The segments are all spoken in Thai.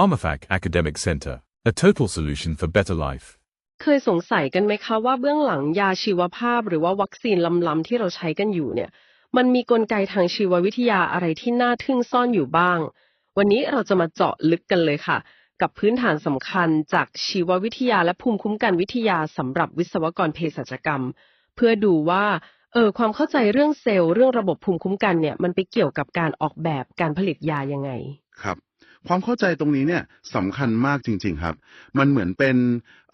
PharmaFac Academic Center, a total solution for better life. เคยสงสัยกันไหมคะว่าเบื้องหลังยาชีวภาพ หรือว่าวัคซีนล้ำๆที่เราใช้กันอยู่เนี่ย มันมีกลไกทางชีววิทยาอะไรที่น่าทึ่งซ่อนอยู่บ้าง วันนี้เราจะมาเจาะลึกกันเลยค่ะ กับพื้นฐานสำคัญจากชีววิทยาและภูมิคุ้มกันวิทยาสำหรับวิศวกรเภสัชกรรม เพื่อดูว่าเออความเข้าใจเรื่องเซลล์เรื่องระบบภูมิคุ้มกันเนี่ย มันไปเกี่ยวกับการออกแบบการผลิตยายังไง ครับ ความเข้าใจตรงนี้เนี่ยสำคัญมากจริง ๆครับ มันเหมือนเป็น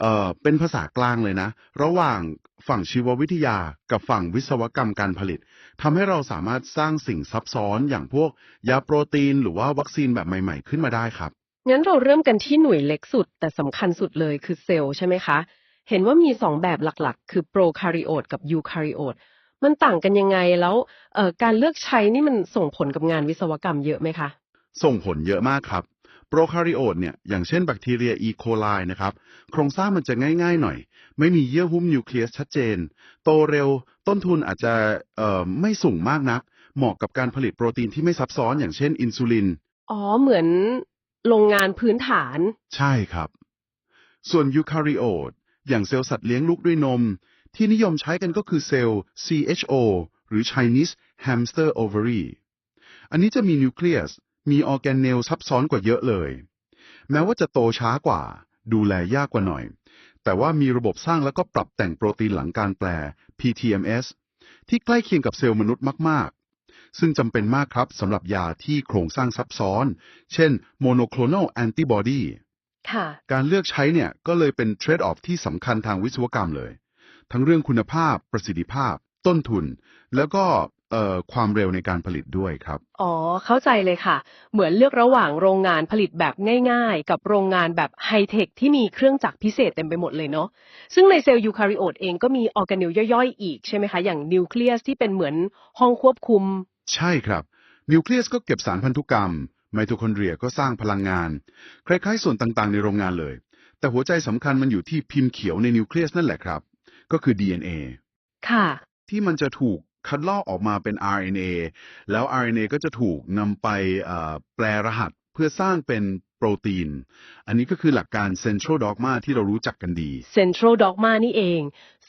เอ่อเป็นภาษากลางเลยนะ ระหว่างฝั่งชีววิทยากับฝั่งวิศวกรรมการผลิตทำให้เราสามารถสร้างสิ่งซับซ้อนอย่างพวกยาโปรตีน หรือว่าวัคซีนแบบใหม่ ๆ ขึ้นมาได้ครับงั้นเราเริ่มกันที่หน่วยเล็กสุด แต่สำคัญสุดเลยคือเซลล์ใช่ไหมคะ เห็นว่ามีสองแบบหลักๆ คือโปรคาริโอตกับยูคาริโอตมันต่างกันยังไงแล้วการเลือกใช้นี่มันส่งผลกับงานวิศวกรรมเยอะไหมคะ ส่งผลเยอะมากครับโปรคาริโอตเนี่ยอย่างเช่นแบคทีเรียอีโคไลนะครับ โครงสร้างมันจะง่าย ๆ หน่อย ไม่มีเยื่อหุ้มนิวเคลียสชัดเจน โตเร็วต้นทุนอาจจะเอ่อไม่สูงมากนัก เหมาะกับการผลิตโปรตีนที่ไม่ซับซ้อนอย่างเช่นอินซูลิน อ๋อ เหมือนโรงงานพื้นฐาน ใช่ครับ ส่วนยูคาริโอตอย่างเซลล์สัตว์เลี้ยงลูกด้วยนม ที่นิยมใช้กันก็คือเซลล์ CHO หรือ Chinese Hamster Ovary อันนี้จะมีนิวเคลียส มีออร์แกนเนลซับซ้อนกว่าเยอะเลย แม้ว่าจะโตช้ากว่า ดูแลยากกว่าหน่อย แต่ว่ามีระบบสร้างแล้วก็ปรับแต่งโปรตีนหลังการแปล PTMS ที่ใกล้เคียงกับเซลล์มนุษย์มาก ๆ ซึ่งจำเป็นมากครับสำหรับยาที่โครงสร้างซับซ้อน เช่น monoclonal antibody ค่ะการเลือกใช้เนี่ยก็เลยเป็นเทรดออฟที่สำคัญทางวิศวกรรมเลย ทั้งเรื่องคุณภาพ ประสิทธิภาพ ต้นทุน แล้วก็ เอ่อความเร็วในการผลิตด้วยครับ อ๋อ เข้าใจเลยค่ะ เหมือนเลือกระหว่างโรงงานผลิตแบบง่ายๆ กับโรงงานแบบไฮเทคที่มีเครื่องจักรพิเศษเต็มไปหมดเลยเนาะ ซึ่งในเซลล์ยูคาริโอตเองก็มีออร์แกเนลย่อยๆ อีกใช่ไหมคะ อย่างนิวเคลียสที่เป็นเหมือนห้องควบคุม ใช่ครับ นิวเคลียสก็เก็บสารพันธุกรรม ไมโทคอนเดรียก็สร้างพลังงาน คล้ายๆ ส่วนต่างๆ ในโรงงานเลย แต่หัวใจสำคัญมันอยู่ที่พิมพ์เขียวในนิวเคลียสนั่นแหละครับ ก็คือ DNA ค่ะ ที่มันจะถูก คัดลอกออกมาเป็น RNA แล้ว RNA ก็จะถูกนำไปเอ่อแปลรหัสเพื่อสร้างเป็นโปรตีน อันนี้ก็คือหลักการ Central Dogma ที่เรารู้จักกันดี Central Dogma นี่เอง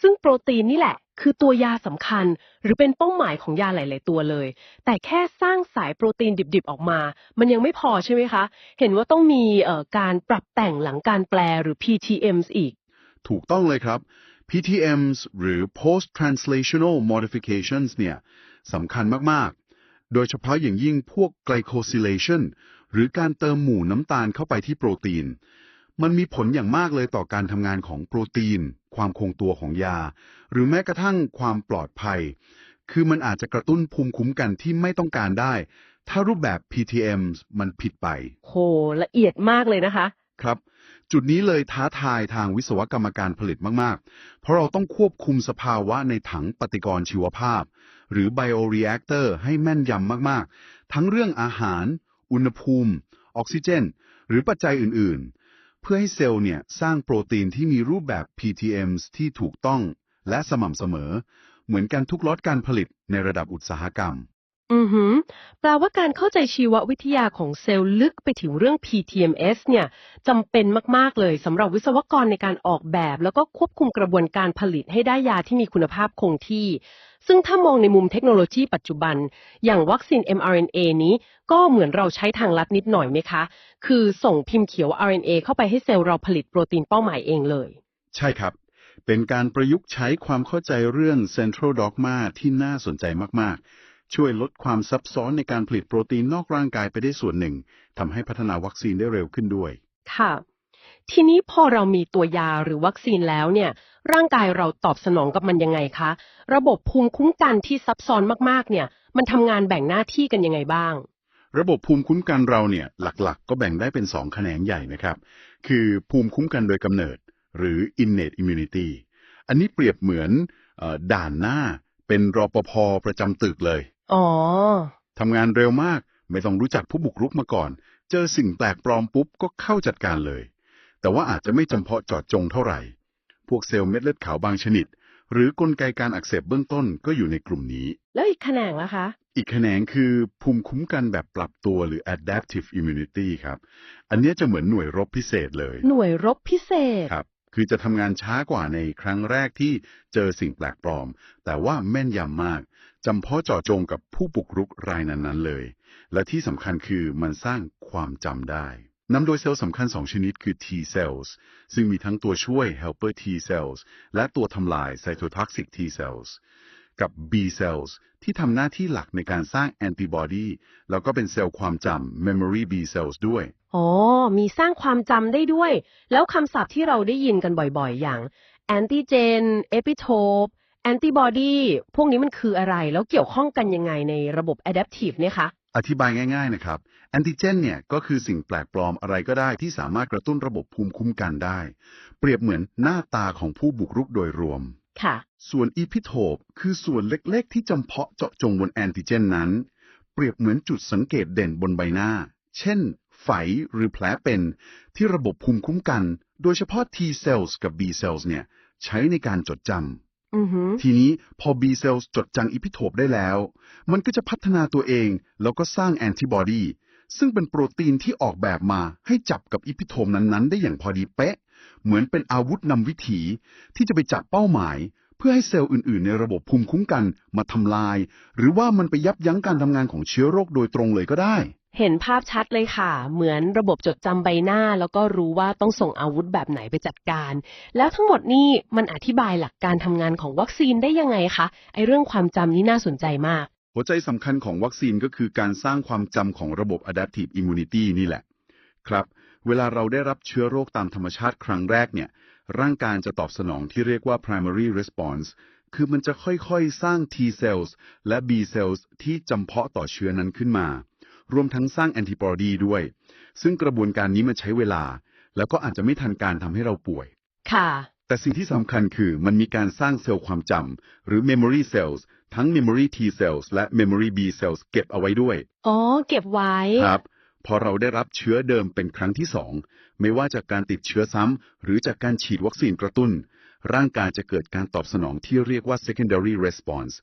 ซึ่งโปรตีนนี่แหละ คือตัวยาสำคัญ หรือเป็นเป้าหมายของยาหลาย ๆ ตัวเลย แต่แค่สร้างสายโปรตีนดิบ ๆ ออกมา มันยังไม่พอใช่ไหมคะ เห็นว่าต้องมีเอ่อการปรับแต่งหลังการแปลหรือ PTMs อีก ถูกต้องเลยครับ PTMs หรือ Post Translational Modifications เนี่ยสำคัญมาก ๆ โดยเฉพาะอย่างยิ่งพวก glycosylation หรือการเติมหมู่น้ำตาลเข้าไปที่โปรตีน มันมีผลอย่างมากเลยต่อการทำงานของโปรตีน ความคงตัวของยา หรือแม้กระทั่งความปลอดภัย คือมันอาจจะกระตุ้นภูมิคุ้มกันที่ไม่ต้องการได้ ถ้ารูปแบบ PTMs มันผิดไป โหละเอียดมากเลยนะคะ ครับ จุดนี้เลยท้าทายทางวิศวกรรมการผลิตมาก ๆ เพราะเราต้องควบคุมสภาวะในถังปฏิกรณ์ชีวภาพ หรือ bioreactor ให้แม่นยำมาก ๆ ทั้งเรื่องอาหาร อุณหภูมิ ออกซิเจน หรือปัจจัยอื่น ๆ เพื่อให้เซลล์เนี่ยสร้างโปรตีนที่มีรูปแบบ PTMs ที่ถูกต้องและสม่ำเสมอ เหมือนกันทุกล็อตการผลิตในระดับอุตสาหกรรม อือหือแปลว่าการเข้าใจชีววิทยาของเซลล์ลึกไปถึงเรื่อง PTMS เนี่ยจำเป็นมาก ๆ เลยสำหรับวิศวกรในการออกแบบ แล้วก็ควบคุมกระบวนการผลิตให้ได้ยาที่มีคุณภาพคงที่ ซึ่งถ้ามองในมุมเทคโนโลยีปัจจุบัน อย่างวัคซีน mRNA นี้ ก็เหมือนเราใช้ทางลัดนิดหน่อยไหมคะ คือส่งพิมพ์เขียว RNA เข้าไปให้เซลล์เราผลิตโปรตีนเป้าหมายเองเลย ใช่ครับ เป็นการประยุกต์ใช้ความเข้าใจเรื่อง Central Dogma ที่น่าสนใจมาก ๆ ช่วยลดความซับซ้อนในการผลิตโปรตีนนอกร่างกายไปได้ส่วนหนึ่งทำให้พัฒนาวัคซีนได้เร็วขึ้นด้วย ค่ะ ทีนี้พอเรามีตัวยาหรือวัคซีนแล้วเนี่ย ร่างกายเราตอบสนองกับมันยังไงคะ ระบบภูมิคุ้มกันที่ซับซ้อนมากๆ เนี่ย มันทำงานแบ่งหน้าที่กันยังไงบ้างระบบภูมิคุ้มกันเราเนี่ยหลักๆ ก็แบ่งได้เป็น 2 แขนงใหญ่นะครับ คือภูมิคุ้มกันโดยกำเนิด หรือ innate immunity อันนี้เปรียบเหมือนเออด่านหน้าเป็นรปภประจำตึกเลย อ๋อ ทำงานเร็วมาก ไม่ต้องรู้จักผู้บุกรุกมาก่อน เจอสิ่งแปลกปลอมปุ๊บก็เข้าจัดการเลย แต่ว่าอาจจะไม่จำเพาะเจอดจงเท่าไหร่ พวกเซลล์เม็ดเลือดขาวบางชนิด หรือกลไกการอักเสบเบื้องต้นก็อยู่ในกลุ่มนี้ แล้วอีกแขนงล่ะคะ อีกแขนงคือภูมิคุ้มกันแบบปรับตัวหรือ adaptive immunity ครับ อันเนี้ยจะเหมือนหน่วยรบพิเศษเลย หน่วยรบพิเศษ ครับ คือจะทำงานช้ากว่าในครั้งแรกที่เจอสิ่งแปลกปลอม แต่ว่าแม่นยำมากจำเพาะเจาะจงกับผู้บุกรุกรายนั้นๆเลย และที่สำคัญคือมันสร้างความจำได้นำโดยเซลล์สำคัญ 2 ชนิดคือ T cells ซึ่งมีทั้งตัวช่วย helper T cells และตัวทำลาย cytotoxic T cells กับ B cells ที่ทำหน้าที่หลักในการสร้างแอนติบอดีแล้วก็เป็นเซลล์ความจำ memory B cells ด้วย อ๋อ มีสร้างความจำได้ด้วย แล้วคำศัพท์ที่เราได้ยินกันบ่อยๆ อย่าง antigen epitope antibody พวกนี้มันคืออะไร แล้วเกี่ยวข้องกันยังไงในระบบ adaptive เนี่ยคะ อธิบายง่าย ๆ นะครับ แอนติเจนเนี่ยก็คือสิ่งแปลกปลอมอะไรก็ได้ที่สามารถกระตุ้นระบบภูมิคุ้มกันได้ เปรียบเหมือนหน้าตาของผู้บุกรุกโดยรวม ค่ะ ส่วนอีพิโทปคือส่วนเล็กๆ ที่จำเพาะเจาะจงบนแอนติเจนนั้น เปรียบเหมือนจุดสังเกตเด่นบนใบหน้า เช่น ไฝหรือแผลเป็นที่ระบบภูมิคุ้มกัน โดยเฉพาะ T cells กับ B cells เนี่ย ใช้ในการจดจำอือหือทีนี้พอ B cells จดจังอีพิโทปได้แล้ว มันก็จะพัฒนาตัวเองแล้วก็สร้างแอนติบอดีซึ่งเป็นโปรตีนที่ออกแบบมาให้จับกับอีพิโทปนั้นๆ ได้อย่างพอดีเป๊ะ เหมือนเป็นอาวุธนำวิถีที่จะไปจับเป้าหมาย เพื่อให้เซลล์อื่น ๆ ในระบบภูมิคุ้มกันมาทำลาย หรือว่ามันไปยับยั้งการทำงานของเชื้อโรคโดยตรงเลยก็ได้ เห็นภาพชัดเลยค่ะ เหมือนระบบจดจำใบหน้า แล้วก็รู้ว่าต้องส่งอาวุธแบบไหนไปจัดการ แล้วทั้งหมดนี่มันอธิบายหลักการทำงานของวัคซีนได้ยังไงคะไอเรื่องความจำนี่น่าสนใจมาก หัวใจสำคัญของวัคซีนก็คือการสร้างความจำของระบบ adaptive immunity นี่แหละ ครับ เวลาเราได้รับเชื้อโรคตามธรรมชาติครั้งแรกเนี่ย ร่างกายจะตอบสนองที่เรียกว่า primary response คือมันจะค่อยๆ สร้าง T cells และ B cells ที่จำเพาะต่อเชื้อนั้นขึ้นมา รวมทั้งสร้างแอนติบอดีด้วย ซึ่งกระบวนการนี้มันใช้เวลา แล้วก็อาจจะไม่ทันการทำให้เราป่วย ค่ะ แต่สิ่งที่สำคัญคือมันมีการสร้างเซลล์ความจำหรือ memory cells ทั้ง memory T cells และ memory B cells เก็บเอาไว้ด้วย อ๋อ เก็บไว้ ครับ พอเราได้รับเชื้อเดิมเป็นครั้งที่สองไม่ว่าจากการติดเชื้อซ้ำหรือจากการฉีดวัคซีนกระตุ้น ร่างกายจะเกิดการตอบสนองที่เรียกว่า secondary response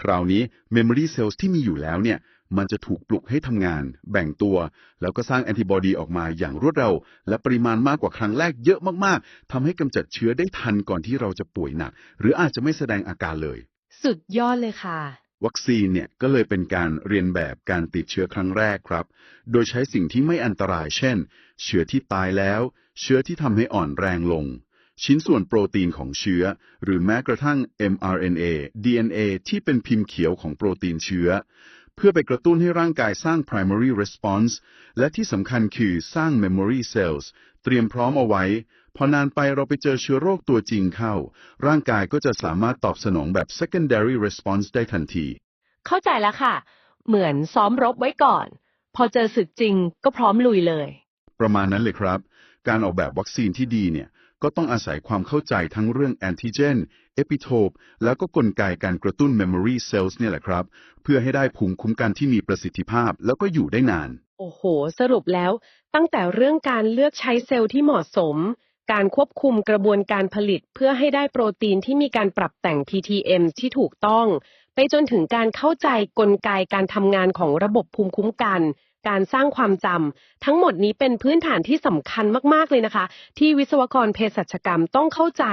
คราวนี้ memory cells ที่มีอยู่แล้วเนี่ย มันจะถูกปลุกให้ทำงาน แบ่งตัว แล้วก็สร้างแอนติบอดีออกมาอย่างรวดเร็ว และปริมาณมากกว่าครั้งแรกเยอะมากๆทำให้กำจัดเชื้อได้ทันก่อนที่เราจะป่วยหนัก หรืออาจจะไม่แสดงอาการเลย สุดยอดเลยค่ะ วัคซีนเนี่ยก็เลยเป็นการเรียนแบบการติดเชื้อครั้งแรกครับ โดยใช้สิ่งที่ไม่อันตรายเช่น เชื้อที่ตายแล้ว เชื้อที่ทำให้อ่อนแรงลง ชิ้นส่วนโปรตีนของเชื้อ หรือแม้กระทั่ง mRNA DNA ที่เป็นพิมพ์เขียวของโปรตีนเชื้อ เพื่อไปกระตุ้นให้ร่างกายสร้าง primary response และที่สำคัญคือสร้าง memory cells เตรียมพร้อมเอาไว้ พอนานไปเราไปเจอเชื้อโรคตัวจริงเข้า ร่างกายก็จะสามารถตอบสนองแบบ secondary response ได้ทันที เข้าใจแล้วค่ะ เหมือนซ้อมรบไว้ก่อน พอเจอศึกจริงก็พร้อมลุยเลย ประมาณนั้นเลยครับ การออกแบบวัคซีนที่ดีเนี่ย ก็ต้องอาศัยความเข้าใจทั้งเรื่องแอนติเจนเอพิโทปแล้วก็กลไกการกระตุ้น memory cells เนี่ยแหละครับ เพื่อให้ได้ภูมิคุ้มกันที่มีประสิทธิภาพ แล้วก็อยู่ได้นาน โอ้โห สรุปแล้ว ตั้งแต่เรื่องการเลือกใช้เซลล์ที่เหมาะสม การควบคุมกระบวนการผลิตเพื่อให้ได้โปรตีนที่มีการปรับแต่ง PTM ที่ถูกต้อง ไปจนถึงการเข้าใจกลไกการทำงานของระบบภูมิคุ้มกัน การสร้างความจำทั้งหมดนี้เป็นพื้นฐานที่สำคัญมากๆเลยนะคะ ที่วิศวกรเภสัชกรรมต้องเข้าใจ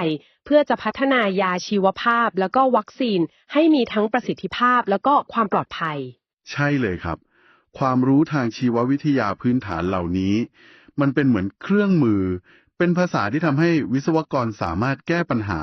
เพื่อจะพัฒนายาชีวภาพ แล้วก็วัคซีน ให้มีทั้งประสิทธิภาพ แล้วก็ความปลอดภัย ใช่เลยครับ ความรู้ทางชีววิทยาพื้นฐานเหล่านี้ มันเป็นเหมือนเครื่องมือ เป็นภาษาที่ทำให้วิศวกรสามารถแก้ปัญหา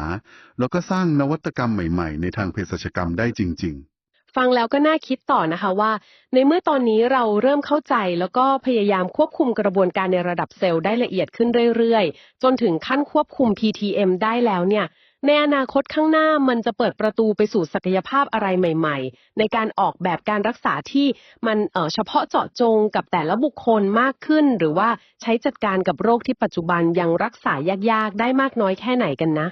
แล้วก็สร้างนวัตกรรมใหม่ๆ ในทางเภสัชกรรมได้จริง ๆฟังแล้วก็น่าคิดต่อนะคะว่า ในเมื่อตอนนี้เราเริ่มเข้าใจแล้วก็พยายามควบคุมกระบวนการในระดับเซลล์ได้ละเอียดขึ้นเรื่อยๆ จนถึงขั้นควบคุม PTM ได้แล้วเนี่ย ในอนาคตข้างหน้ามันจะเปิดประตูไปสู่ศักยภาพอะไรใหม่ ๆ ในการออกแบบการรักษาที่มันเเฉพาะเจาะจงกับแต่ละบุคคลมากขึ้น หรือว่าใช้จัดการกับโรคที่ปัจจุบันยังรักษายากๆ ได้มากน้อยแค่ไหนกันนะ